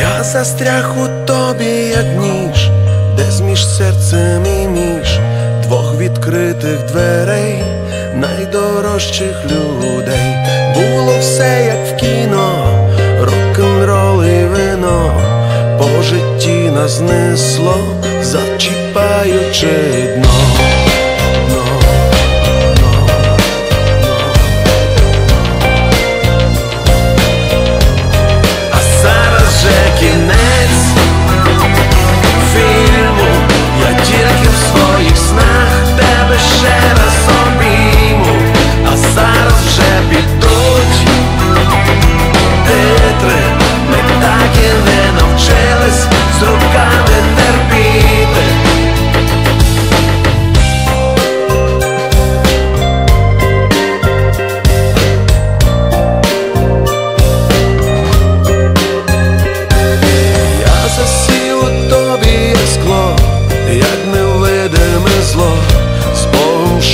Я застряг у тобі, як ніж, десь між серцем і між двох відкритих дверей, найдорожчих людей.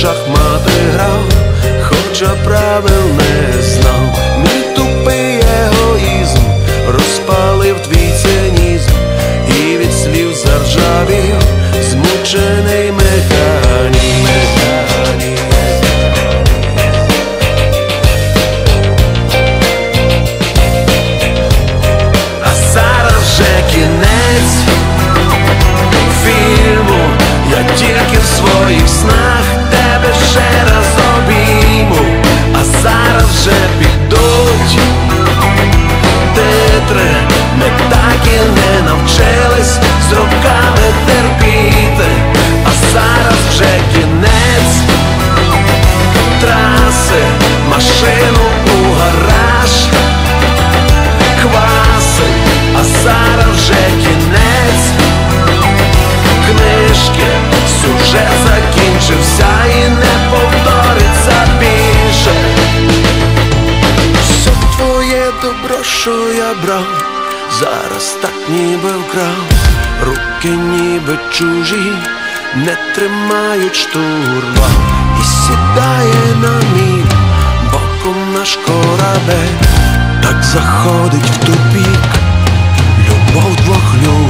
Шахмати грав, хоча правил не знав. Мій тупий егоїзм розпалив твій цинізм і від слів заржавів змучений зараз так ніби вкрав, руки ніби чужі, не тримають штурва і сідає на мій боком наш корабель, так заходить в тупік. Любов двох людей.